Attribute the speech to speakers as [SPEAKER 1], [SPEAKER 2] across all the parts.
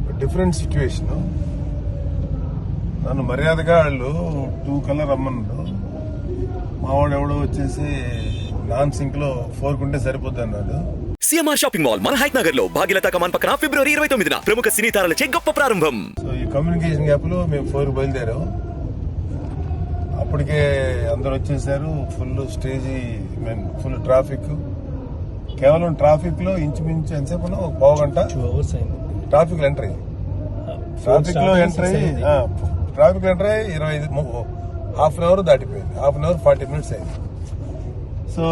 [SPEAKER 1] ఒక different situation నన్ను మర్యాదగా వాళ్ళు టూ కలర్ రమ్మన్నారు. మా వాడు ఎవడో వచ్చేసి నాన్ సింక్లో ఫోర్ కుంటే సరిపోద్ది అన్నాడు.
[SPEAKER 2] సిఎంఆర్ షాపింగ్ మాల్ మన హైట్ నగర్లో భాగ్యలత కమాన్ పక్కన ఫిబ్రవరి ఇరవై తొమ్మిదిన ప్రముఖ సినీ తారలచే గొప్ప ప్రారంభం.
[SPEAKER 1] సో ఈ కమ్యూనికేషన్ గ్యాప్లో మేము ఫోర్ బయలుదేరాం. అప్పటికే అందరు వచ్చేసారు. Full stage mean full traffic కేవలం ట్రాఫిక్లో ఇంచుమించు ఎంతసేపు? ఒక పావు గంట? ట్రాఫిక్లో ఎంటర్. అయ్యి ట్రాఫిక్లో ఎంటర్ అయ్యి ట్రాఫిక్ ఎంటర్ అయ్యి ఇరవై ఐదు హాఫ్ అన్ అవర్ దాటిపోయింది. Half an hour forty minutes అయింది. సో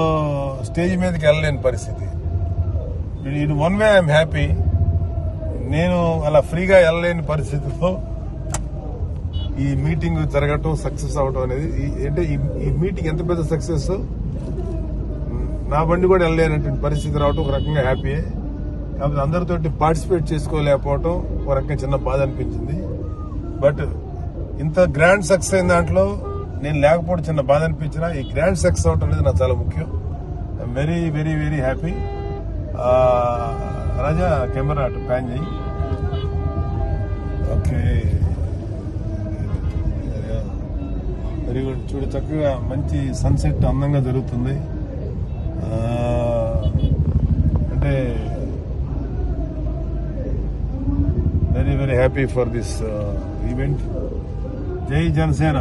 [SPEAKER 1] స్టేజ్ మీదకి వెళ్ళలేని పరిస్థితి. In one way I'm happy. నేను అలా ఫ్రీగా వెళ్ళలేని పరిస్థితిలో ఈ మీటింగ్ జరగటం సక్సెస్ అవటం అనేది అంటే ఈ మీటింగ్ ఎంత పెద్ద సక్సెస్? నా బండి కూడా వెళ్ళలేనటువంటి పరిస్థితి రావటం ఒక రకంగా హ్యాపీయే. కాకపోతే అందరితోటి పార్టిసిపేట్ చేసుకోలేకపోవటం ఒక రకంగా చిన్న బాధ అనిపించింది. బట్ ఇంత గ్రాండ్ సక్సెస్ అయిన దాంట్లో నేను లేకపోవడం చిన్న బాధ అనిపించిన ఈ గ్రాండ్ సక్సెస్ అవటం అనేది నాకు చాలా ముఖ్యం. Very very very happy Raja camera అటు ప్యాన్ చేయి. ఓకే. Very good. చూడు చక్కగా మంచి సన్సెట్ అందంగా జరుగుతుంది. అంటే very very happy for this event జై జనసేన